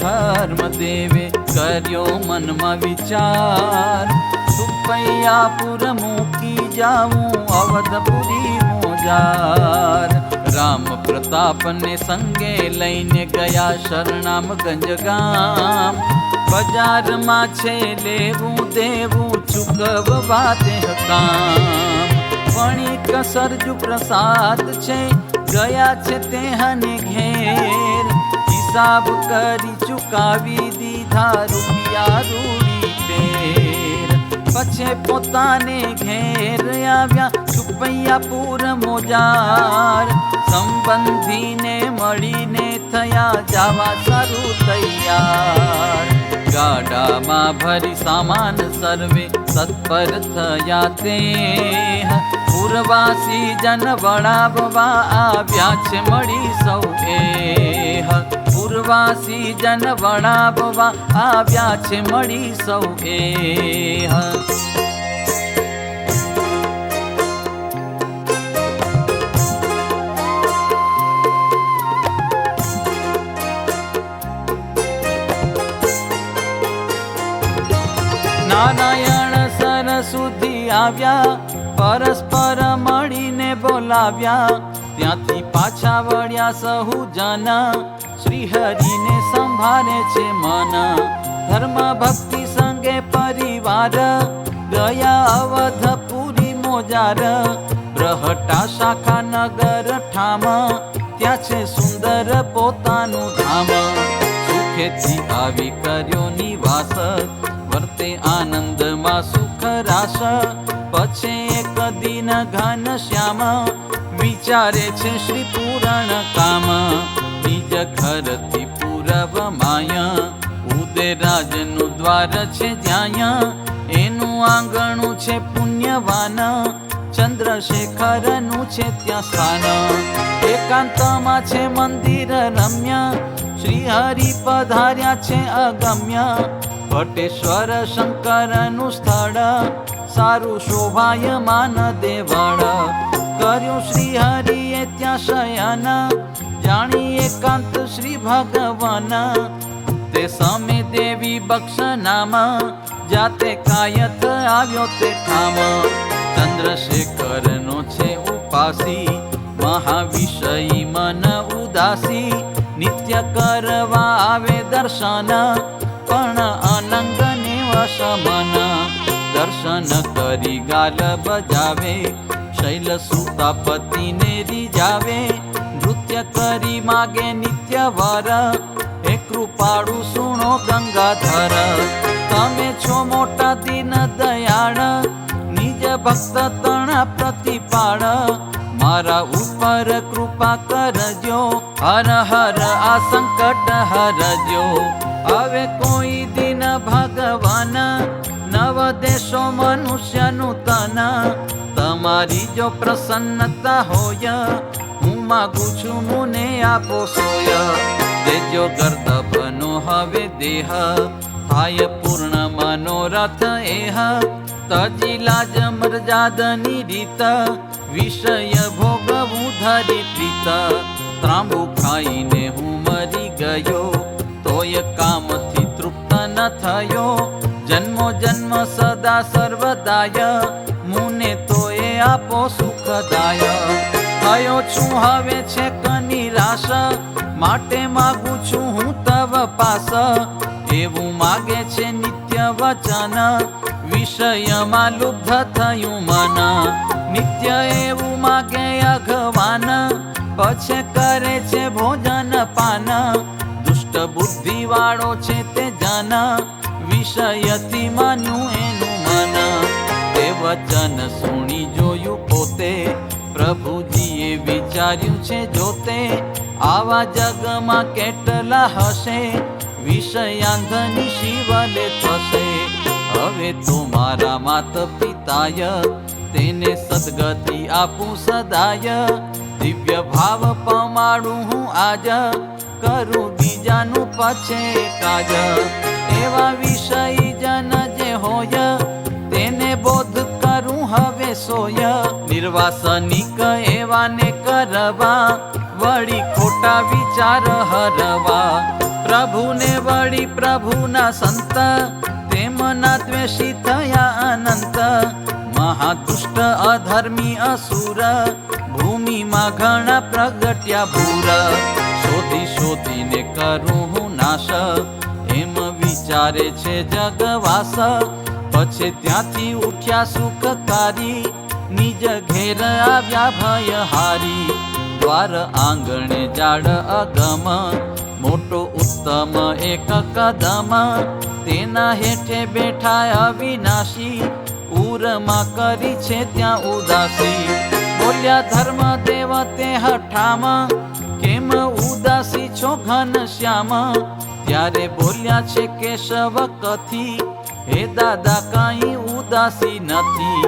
ધર્મ દેવે કર્યો મનમાં વિચાર. સુપૈયાપુર મૂકી જાઉં અવધપુરી મોજાર. રામ પ્રતાપને સંગે લઈને ગયા શરણામ ગંજ ગામ બજારમાં છે લેવું દેવું ચૂકવવા તે કામ વણિક સરજુ પ્રસાદ છે, ગયા છે તે હને ઘેર. હિસાબ કરી ચુકાવી દીધા રૂપિયા રૂડી પેર પછી પોતાને ઘેર આવ્યા છુપૈયાપુર મોજાર સંબંધીને મળીને થયા જાવા સારું તૈયાર ગાડામાં ભરી સામાન સર્વે તત્પર થયા તે પૂર્વાસી જન વડાવવા આવ્યા છે મળી સૌ એ પૂર્વાસી જન વણાવવા આવ્યા છે મળી સૌ એ નારાયણ સર સુધી આવ્યા, પરસ્પર મળીને બોલાવ્યા. ત્યાંથી પાછા વળ્યા સહુ જન શ્રી હરિને સંભાળે છે મન. ધર્મ ભક્તિ સંગે પરિવાર. ગયા અવધપુરી મોજાર. બ્રહટા શાખા નગર ઠામ. ત્યાં છે સુંદર પોતાનું ધામ. સુખેથી આવી કર્યો નિવાસ. વર્તે આનંદમાં સુખ રાસ. પછી એક દિન ઘન શ્યામ. વિચારે છે શ્રી પૂરણ કામ. નિજ ખરથી પૂરવ માયા. ઉદય રાજનું દ્વાર છે જ્યાં. એનું આંગણું છે પુણ્યવાન. ચંદ્રશેખરનું છે ત્યાં સ્થાન. એકાંતમાં છે મંદિર રમ્યા. શ્રી હરિ પધાર્યા છે અગમ્યા. ભટેશ્વર શંકરનું સ્થળ સારું શોભાયમાન દેવાળ. કર્યું શ્રી હરિએ ત્યાં શયન. જાણી એકાંત શ્રી ભગવાના. તે સામે દેવી બક્ષનામાં જાતે કાયત આવ્યો તે ઠામ ચંદ્રશેખરનો છે ઉપાસી મહાવિષય મન ઉદાસી. નિત્ય કરવા આવે દર્શન, પણ અનંગને વશમન દર્શન કરી ગાલ બજાવે, શૈલ સુતાપતિને રીજાવે નૃત્ય કરી માગે નિત્ય વર. હે કૃપાળુ, સુણો ગંગાધર. તમે છો મોટા દિન દયાળ. નિજ ભક્ત તણા પ્રતિપાળ. મારા ઉપર કૃપા કરજો. હર હર આ સંકટ હરજો. હવે કોઈ દિન ભગવાન નવ દેશો મનુષ્યનું તન. તમારી જો પ્રસન્નતા હોય માગું છું મને આપો સોય દેજો ગર્દભનો હવે દેહ. હાય પૂર્ણ મનોરથ એહ. તજી લાજ મરજાદની રીત. વિષય ભોગવું ધરી પ્રીત. ત્રાંબુ ખાઈને હું મરી ગયો. તોય કામથી તૃપ્ત ન થયો. જન્મો જન્મ સદા સર્વદાય. મુને તોય આપો સુખદાય છું હવે છે કનિરાશ માટે માગું છું હું તવ પાસ. એવું માગે છે નિત્ય વચન. વિષયમાં લુબ્ધ થયું મન. નિત્ય એવું માગે અઘવાન. પછે કરે છે ભોજન પાન. દુષ્ટ બુદ્ધિ વાળો છે તે જન. વિષયથી માન્યું એનું મન. તે વચન સુણી જોયું પોતે. પ્રભુજીએ વિચાર્યું છે જોતે આવા જગમાં કેટલા હશે વિષયાંધની શિવલે થશે. હવે તો મારા માત પિતાય તેને સદગતિ આપું સદાય. દિવ્ય ભાવ પમાડું હું આજ, કરું બીજાનું પછે કાજ એવા વિષય જન જે હોય, તેને બોધ કરું હવે સોય. નિર્વાસનિક એવાને કરવા, વળી ખોટા વિચાર હરવા. પ્રભુને વળી પ્રભુના સંત, તેમના દ્વેષી થયા અનંત. મહાદુષ્ટ અધર્મી અસુર, ભૂમિમાં ઘણા પ્રગટ્યા ભૂર. શોધી શોધીને કરું હું નાશ, એમ વિચારે છે જગવાસ પછી ત્યાંથી ઉઠ્યા સુખકારી, નિજ ઘેર આવ્યા ભય હારી દ્વાર આંગણે જાડ અગમ મોટો ઉત્તમ એક કદમ. તેના હેઠે બેઠા અવિનાશી ઉરમાં કરી છે ત્યાં ઉદાસી. બોલ્યા ધર્મ દેવ તે હઠામાં, કેમ ઉદાસી છો ઘન શ્યામ? ત્યારે બોલ્યા છે કેશવ કથી, હે દાદા, કાંઈ ઉદાસી નથી.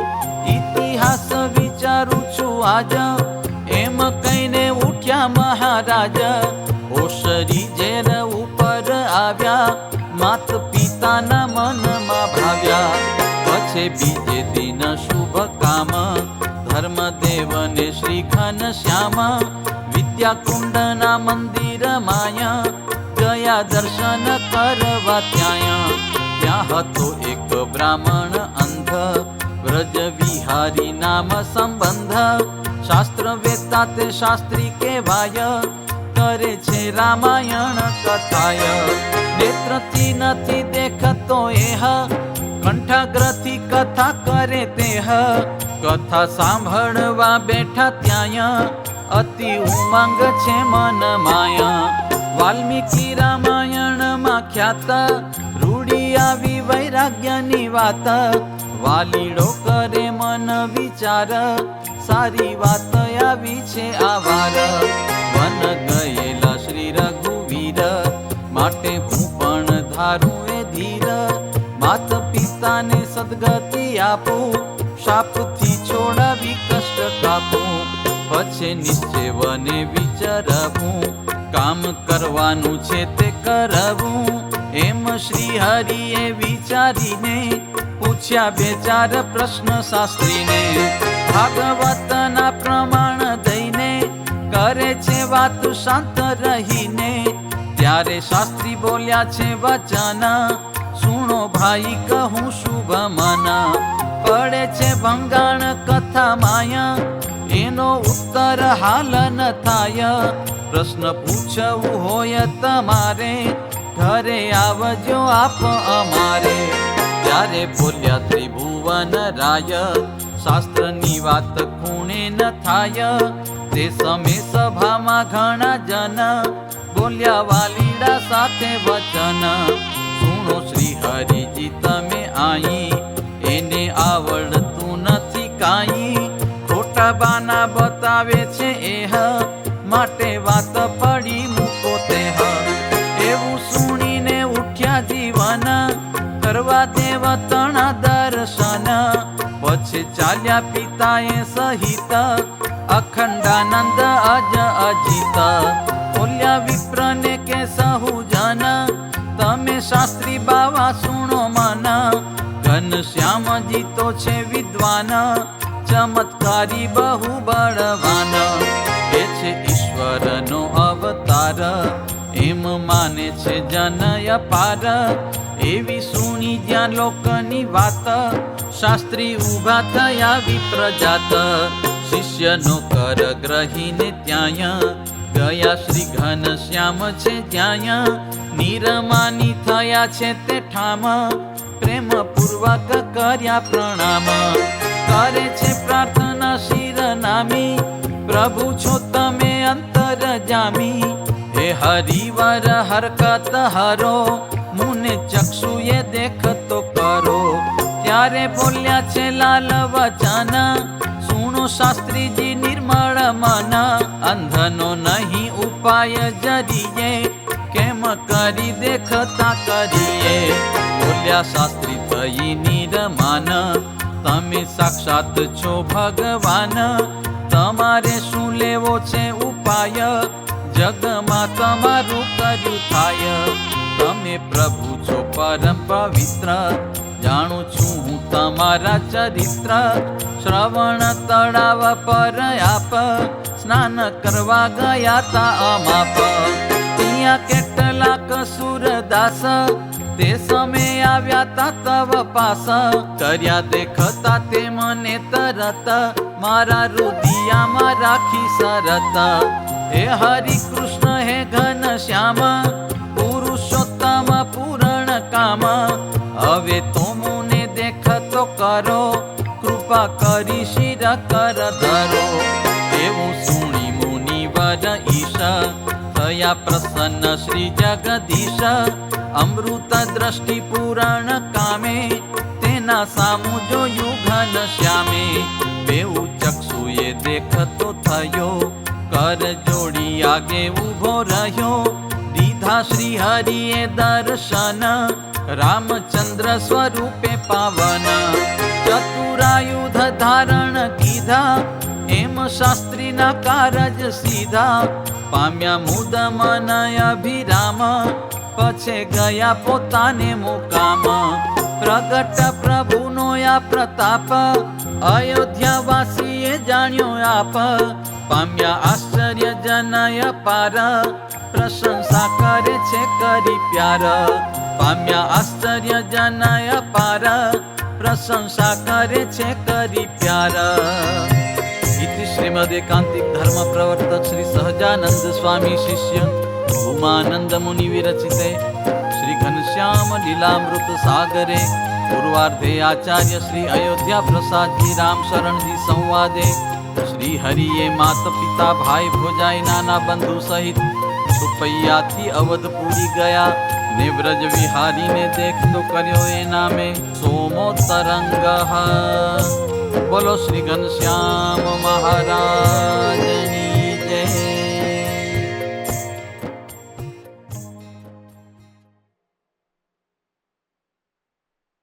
ઇતિહાસ વિચારું છું આજ. એમ કહીને ઉઠ્યા મહારાજ. ઓશરી જેર ઉપર આવ્યા, માત પિતાના મનમાં ભાવ્યા પછી બીજે દિન શુભ કામ, ધર્મદેવને શ્રી ઘન શ્યામ, વિદ્યાકુંડના મંદિર માયા. ગયા દર્શન કરવા ત્યાં ત્યાં હતો એક બ્રાહ્મણ અંધ. વ્રજ વિહારી નામ સંબંધ. શાસ્ત્ર વેતા તે શાસ્ત્રી કહેવાય. કરે છે રામાયણ કથાય. નેત્રથી નથી દેખતો એહ. કંઠાગ્રથી કથા કરે તેહ. કથા સાંભળવા બેઠા ત્યાં અતિ ઉમંગ છે મન માયા. વાલ્મીકી રામાયણમાં ખ્યાત રૂડી આવી વૈરાગ્યની વાત, વાલીડો કરે મન વિચાર, સારી વાત આવી છે આવાર વન ગયેલા શ્રી રઘુવીર, માટે હું પણ ધારું એ ધીર. માત પિતાને સદગતિ આપું, શાપથી છોડાવી કષ્ટ કાપું, પછી નિશ્ચય વને વિચારવું. કામ કરવાનું છે તે કરવું. એમ શ્રી હરિએ વિચારીને પૂછ્યા બે ચાર પ્રશ્ન શાસ્ત્રીને. ભાગવતના પ્રમાણ દઈને કરે છે વાત શાંત રહીને. ત્યારે શાસ્ત્રી બોલ્યા છે, વચન સુણો ભાઈ, કહું શુભ મના. પડે છે ભંગાણ કથા માયા એનો ઉત્તર હાલ ન થાય. પ્રશ્ન પૂછવું હોય તમારે, ઘરે આવજો આપ અમારે. ત્યારે બોલ્યા ત્રિભુવન રાય, શાસ્ત્રની વાત ખૂણે ન થાય. તે સમય સભામાં ઘણા જન બોલ્યા વાલીડા સાથે વચન. સુણો શ્રી હરિજી તમે આઈ, એને આવડતું નથી કાંઈ. ખોટા બાના બતાવે છે એહ માટે વાત પડી મૂકો તેહ એવું સુણીને ઉઠ્યા જીવન, કરવા દેવ તણા દર્શન. પછી ચાલ્યા પિતાએ સહિત અખંડાનંદ અજ અજીત. બોલ્યા, વિપ્રને કે સહુજન, તમે શાસ્ત્રી બાવા, સુણો મન. ઘન શ્યામજી તો છે વિદ્વાન. ચમત્કારી બહુ બળવાન. એ છે ઈશ્વરનો અવતાર. એમ માને છે જનય પાર. એવી સુણી જ્યાં લોકની વાત. શાસ્ત્રી ઊભા થયા વિપ્રજાત. શિષ્યનો કર ગ્રહીને ત્યાં ગયા શ્રી ઘન શ્યામ છે ત્યાં નિરમાની થયા છે તે ઠામ. પ્રેમ પૂર્વક કર્યા પ્રણામ. કરે છે પ્રાર્થના શિર નામી. પ્રભુ છો તમે અંતર જામી હે હરિવર, હરકત હરો. મુને ચક્ષુએ દેખતો કરો. ત્યારે બોલ્યા છે લાલ વચાના. સુણો શાસ્ત્રીજી નિર્મળ માના. અંધનો નહીં ઉપાય જરીએ. કેમ કરી દેખતા કરીએ? બોલ્યા શાસ્ત્રી થઈ નિરમાન. તમે સાક્ષાત છો ભગવાન. તમારે શું લેવો છે ઉપાય? જગમાં તમારું કર્યું થાય. તમે પ્રભુ છો પરમ પવિત્ર. જાણું છું હું તમારા ચરિત્ર. શ્રવણ તળાવ પર આપ. સ્નાન કરવા ગયા તા અમાપ ત્યાં કેટલાક સુરદાસ તે સમય આવ્યા તા તવ પાસ. કર્યા દેખતા તે મને તરત મારા રુદિયામાં રાખી સરત. હે હરિ કૃષ્ણ, હે ઘન શ્યામ, પુરુષોત્તમ પૂરણ કામ. હવે તો મુને દેખતો કરો, કૃપા કરી શિર કર ધરો. થયા પ્રસન્ન શ્રી જગદીશ અમૃત દ્રષ્ટિ પુરાણ કામે, તેના સામુ જોયું ઘન શ્યામે. બેઉ ચક્ષુએ દેખતો થયો, કર જોડી આગે ઊભો રહ્યો. દીધા શ્રી હરિએ દર્શન, રામચંદ્ર સ્વરૂપે પાવન. ચતુરાયુધ ધારણ કીધા શાસ્ત્રીના કારજ સીધા. પામ્યા મુદ મન અભિરામ. પછે ગયા પોતાને મુકામ. પ્રગટ પ્રભુનો આ પ્રતાપ. અયોધ્યા વાસીએ જાણ્યો આપ. પામ્યા આશ્ચર્ય જનય પાર. પ્રશંસા કરે છે કરી પ્યાર. પામ્યા આશ્ચર્ય જનય પાર. પ્રશંસા કરે છે કરી પ્યાર. શ્રી શ્રીમદ એકાંતિક ધર્મ પ્રવર્તક શ્રી સહજાનંદ સ્વામી શિષ્ય ઉમાનંદ મુનિ વિરચિતે શ્રી ઘનશ્યામ લીલામૃત સાગરે પૂર્વાર્ધે આચાર્ય શ્રી અયોધ્યા પ્રસાદજી રામ શરણજી સંવાદે શ્રી હરિએ માત પિતા ભાઈ ભોજાઈ નાના બંધુ સહિત સુપૈયાથી અવધપુરી ગયા ને વ્રજ વિહારીને દેખતો કર્યો એ નામે સોમો તરંગ બોલો શ્રી ઘનશ્યામ મહારાજની